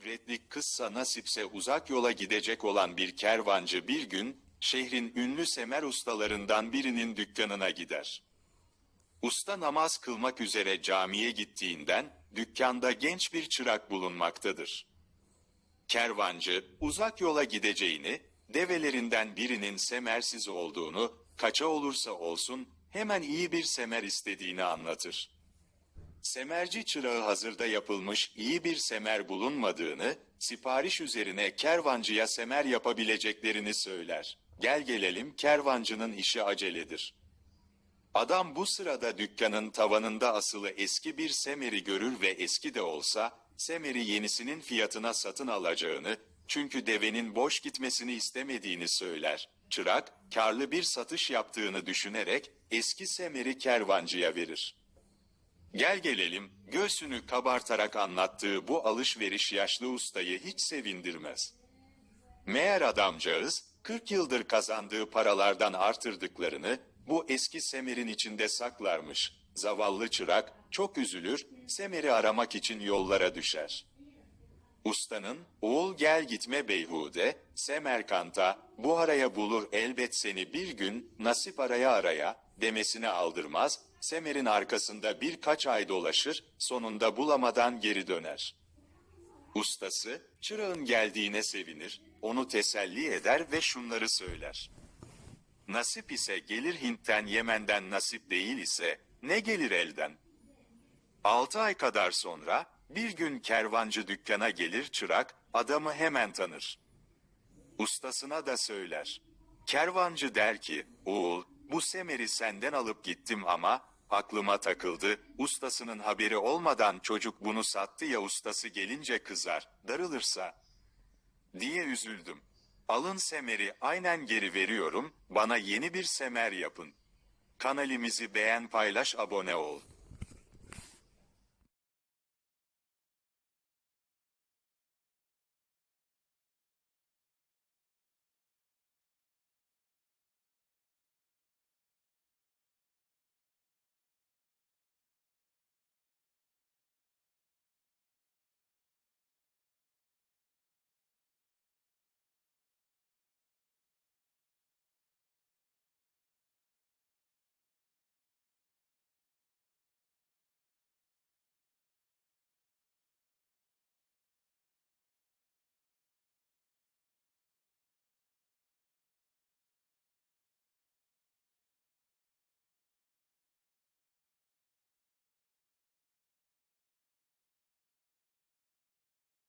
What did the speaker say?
ibretlik kıssa nasipse uzak yola gidecek olan bir kervancı bir gün, şehrin ünlü semer ustalarından birinin dükkanına gider. Usta namaz kılmak üzere camiye gittiğinden, dükkanda genç bir çırak bulunmaktadır. Kervancı, uzak yola gideceğini, develerinden birinin semersiz olduğunu, kaça olursa olsun, hemen iyi bir semer istediğini anlatır. Semerci çırağı hazırda yapılmış iyi bir semer bulunmadığını, sipariş üzerine kervancıya semer yapabileceklerini söyler. Gel gelelim kervancının işi aceledir. Adam bu sırada dükkanın tavanında asılı eski bir semeri görür ve eski de olsa, semeri yenisinin fiyatına satın alacağını, çünkü devenin boş gitmesini istemediğini söyler. Çırak, karlı bir satış yaptığını düşünerek eski semeri kervancıya verir. Gel gelelim, göğsünü kabartarak anlattığı bu alışveriş yaşlı ustayı hiç sevindirmez. Meğer adamcağız, 40 yıldır kazandığı paralardan artırdıklarını bu eski semerin içinde saklarmış. Zavallı çırak çok üzülür, semeri aramak için yollara düşer. Ustanın, oğul gel gitme beyhude, Semerkant'a, bu araya bulur elbet seni bir gün, nasip araya araya, demesini aldırmaz, Semer'in arkasında birkaç ay dolaşır, sonunda bulamadan geri döner. Ustası, çırağın geldiğine sevinir, onu teselli eder ve şunları söyler. Nasip ise gelir Hint'ten Yemen'den nasip değil ise, ne gelir elden? Altı ay kadar sonra, bir gün kervancı dükkana gelir çırak, adamı hemen tanır. Ustasına da söyler. Kervancı der ki, oğul, bu semeri senden alıp gittim ama, aklıma takıldı, ustasının haberi olmadan çocuk bunu sattı ya ustası gelince kızar, darılırsa, diye üzüldüm. Alın semeri aynen geri veriyorum, bana yeni bir semer yapın. Kanalimizi beğen paylaş abone ol.